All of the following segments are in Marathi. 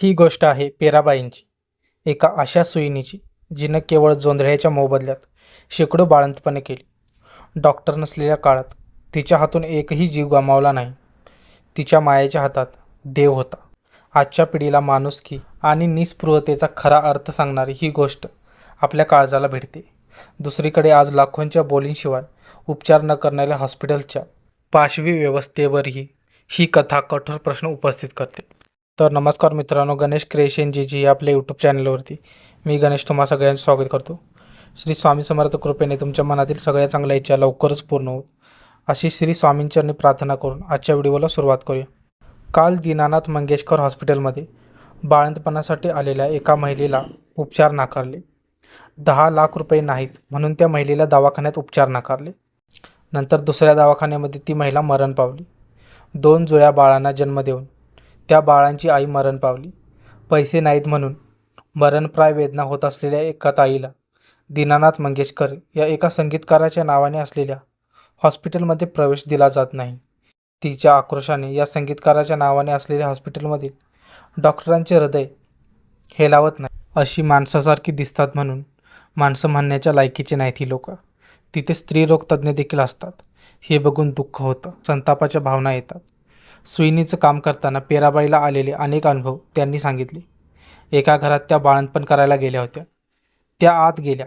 ही गोष्ट आहे पेराबाईंची. एका अशा सुईणीची जिनं केवळ जोंधळ्याच्या मोबदल्यात शेकडो बाळंतपणे केली. डॉक्टर नसलेल्या काळात तिच्या हातून एकही जीव गमावला नाही. तिच्या मायेच्या हातात देव होता. आजच्या पिढीला माणुसकी आणि निस्पृहतेचा खरा अर्थ सांगणारी ही गोष्ट आपल्या काळजाला भेटते दुसरीकडे आज लाखोंच्या बोलींशिवाय उपचार न करणाऱ्या हॉस्पिटलच्या पाशवी व्यवस्थेवरही ही कथा कठोर प्रश्न उपस्थित करते. तर नमस्कार मित्रांनो गणेश क्रिएशन जी जी आपल्या यूट्यूब चॅनलवरती मी गणेश तुम्हा सगळ्यांचं स्वागत करतो. श्री स्वामी समर्थ कृपेने तुमच्या मनातील सगळ्या चांगल्या इच्छा लवकरच पूर्ण होत अशी श्री स्वामींचरणी प्रार्थना करून आजच्या व्हिडिओला सुरुवात करूया. काल दीनानाथ मंगेशकर हॉस्पिटलमध्ये बाळंतपणासाठी आलेल्या एका महिलेला उपचार नाकारले. दहा लाख रुपये नाहीत म्हणून त्या महिलेला दवाखान्यात उपचार नाकारले. नंतर दुसऱ्या दवाखान्यामध्ये ती महिला मरण पावली. दोन जुळ्या बाळांना जन्म देऊन त्या बाळांची आई मरण पावली. पैसे नाहीत म्हणून मरणप्राय वेदना होत असलेल्या एका ताईला दीनानाथ मंगेशकर या एका संगीतकाराच्या नावाने असलेल्या हॉस्पिटलमध्ये प्रवेश दिला जात नाही. तिच्या आक्रोशाने या संगीतकाराच्या नावाने असलेल्या हॉस्पिटलमधील डॉक्टरांचे हृदय हेलावत नाही. अशी माणसासारखी दिसतात म्हणून माणसं म्हणण्याच्या लायकीचे नाहीत ही लोक. तिथे स्त्रीरोग तज्ज्ञ देखील असतात. हे बघून दुःख होतं. संतापाच्या भावना येतात. सुईणीचं काम करताना पेराबाईला आलेले अनेक अनुभव त्यांनी सांगितले. एका घरात त्या बाळंतपण करायला गेल्या होत्या. त्या आत गेल्या.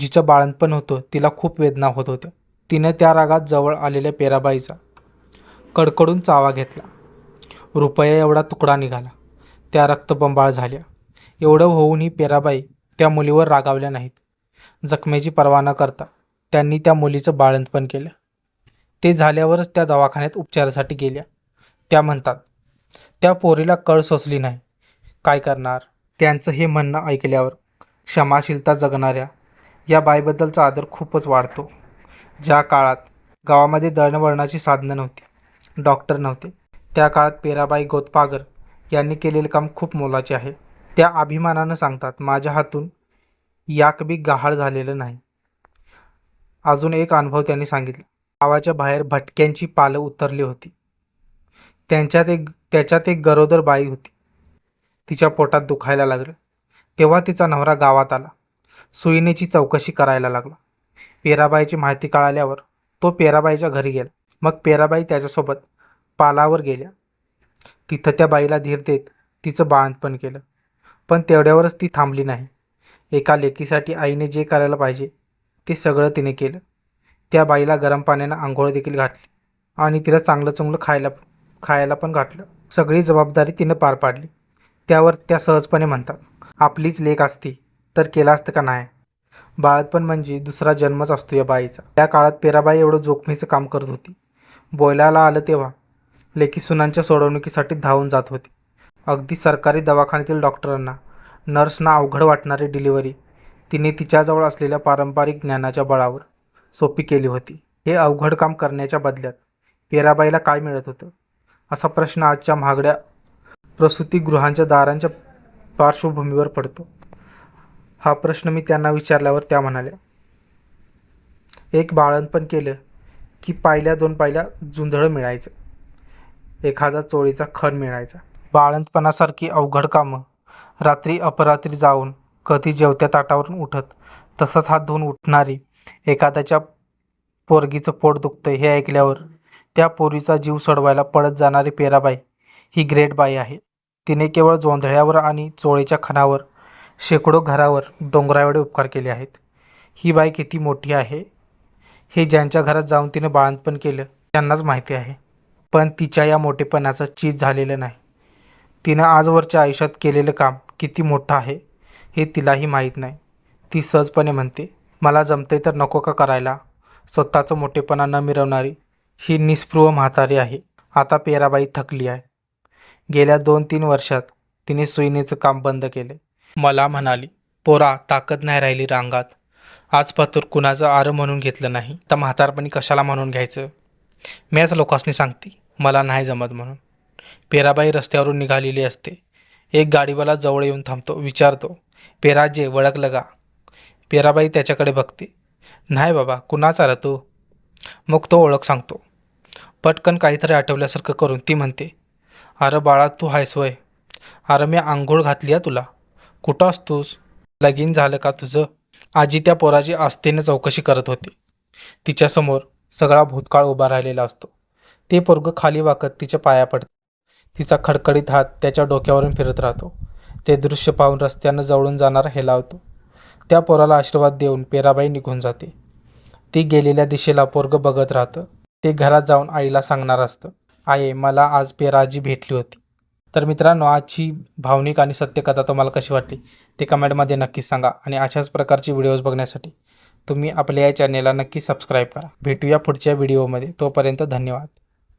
जिचं बाळंतपण होतं तिला खूप वेदना होत होत्या. तिनं त्या रागात जवळ आलेल्या पेराबाईचा कडकडून चावा घेतला. रुपया एवढा तुकडा निघाला. त्या रक्तबंबाळ झाल्या. एवढं होऊनही पेराबाई त्या मुलीवर रागावल्या नाहीत. जखमेची पर्वा न करता त्यांनी त्या मुलीचं बाळंतपण केलं. ते झाल्यावरच त्या दवाखान्यात उपचारासाठी गेल्या. त्या म्हणतात त्या पोरीला कळ सोसली नाही. काय करणार? त्यांचं हे म्हणणं ऐकल्यावर क्षमाशीलता जगणाऱ्या या बाईबद्दलचा आदर खूपच वाढतो. ज्या काळात गावामध्ये दळणवळणाची साधनं नव्हती डॉक्टर नव्हते त्या काळात पेराबाई गोतपागर यांनी केलेले काम खूप मोलाचे आहे. त्या अभिमानानं सांगतात माझ्या हातून याकबी गहाळ झालेलं नाही. अजून एक अनुभव त्यांनी सांगितला. गावाच्या बाहेर भटक्यांची पालं उतरली होती. त्यांच्यात एक त्याच्यात एक गरोदर बाई होती. तिच्या पोटात दुखायला लागलं. तेव्हा तिचा नवरा गावात आला. सुईनेची चौकशी करायला लागला. पेराबाईची माहिती कळाल्यावर तो पेराबाईच्या घरी गेला. मग पेराबाई त्याच्यासोबत पालावर गेल्या. तिथं त्या बाईला धीर देत तिचं बाळंतपण केलं. पण तेवढ्यावरच ती थांबली नाही. एका लेकीसाठी आईने जे करायला पाहिजे ते सगळं तिने केलं. त्या बाईला गरम पाण्यानं आंघोळ देखील घातली. आणि तिला चांगलं चांगलं खायला खायला पण घातलं. सगळी जबाबदारी तिनं पार पाडली. त्यावर त्या सहजपणे म्हणतात आपलीच लेख असती तर केला असतं का नाही? बाळतपण म्हणजे दुसरा जन्मच असतो या बाईचा. त्या काळात पेराबाई एवढं जोखमीचं काम करत होती. बोलायला आलं तेव्हा लेखी सुनांच्या सोडवणुकीसाठी धावून जात होती. अगदी सरकारी दवाखान्यातील डॉक्टरांना नर्सना अवघड वाटणारी डिलिव्हरी तिने तिच्याजवळ असलेल्या पारंपरिक ज्ञानाच्या बळावर सोपी केली होती. हे अवघड काम करण्याच्या बदल्यात पेराबाईला काय मिळत होतं? असा प्रश्न आजच्या महागड्या प्रसूतीगृहांच्या दारांच्या पार्श्वभूमीवर पडतो. हा प्रश्न मी त्यांना विचारल्यावर त्या म्हणाल्या एक बाळणपण केलं की पायल्या दोन पायल्या जुंधळं मिळायचं. एखादा चोळीचा खण मिळायचा. बाळंतपणासारखी अवघड कामं रात्री अपरात्री जाऊन कधी जेवत्या ताटावरून उठत तसंच हात धुवून उठणारी एखाद्याच्या पोरगीचं पोट दुखतं हे ऐकल्यावर त्या पोरीचा जीव सोडवायला पळत जाणारी पेराबाई ही ग्रेट बाई आहे. तिने केवळ जोंधळ्यावर आणि चोळीच्या खणावर शेकडो घरावर डोंगराएवढे उपकार केले आहेत. ही बाई किती मोठी आहे? हे ज्यांच्या घरात जाऊन तिने बाळंतपण केलं त्यांनाच माहिती आहे. पण तिच्या या मोठेपणाचं चीज झालेलं नाही. तिनं आजवरच्या आयुष्यात केलेलं काम किती मोठं आहे हे तिलाही माहीत नाही. ती सहजपणे म्हणते मला जमते तर नको का करायला? स्वतःचं मोठेपणा न मिरवणारी ही निस्पृह म्हातारी आहे. आता पेराबाई थकली आहे. गेल्या दोन तीन वर्षात तिने सुईणीचं काम बंद केले. मला म्हणाली पोरा ताकद नाही राहिली रांगात. आज पातूर कुणाचं आरं म्हणून घेतलं नाही. तर म्हातारपणी कशाला म्हणून घ्यायचं? मीच लोकांनी सांगते. मला नाही जमत म्हणून. पेराबाई रस्त्यावरून निघालेली असते. एक गाडीवाला जवळ येऊन थांबतो. विचारतो पेराजे वळखलं का पेराबाई त्याच्याकडे बघते. नाही बाबा कुणाचा रा तू? मग तो ओळख सांगतो. पटकन काहीतरी आठवल्यासारखं करून ती म्हणते अरे बाळा तू आहेस वय. अरे मी आंघोळ घातली आहे तुला. कुठं असतोस? लगीन झालं का तुझं? आजी त्या पोराची आस्थेने चौकशी करत होती. तिच्यासमोर सगळा भूतकाळ उभा राहिलेला असतो. ते पोरगं खाली वाकत तिच्या पाया पडते. तिचा खडखडीत हात त्याच्या डोक्यावरून फिरत राहतो. ते दृश्य पाहून रस्त्यानं जवळून जाणारा हेलावतो. त्या पोराला आशीर्वाद देऊन पेराबाई निघून जाते. ती गेलेल्या दिशेला पोरगं बघत राहतं. ते घरात जाऊन आईला सांगणार असतं आई मला आज पेराजी भेटली होती. तर मित्रांनो आजची भावनिक आणि सत्यकथा तुम्हाला कशी वाटली? ते कमेंटमध्ये नक्कीच सांगा आणि अशाच प्रकारचे व्हिडिओज बघण्यासाठी तुम्ही आपल्या या चॅनेलला नक्की सबस्क्राईब करा. भेटूया पुढच्या व्हिडिओमध्ये. तोपर्यंत धन्यवाद.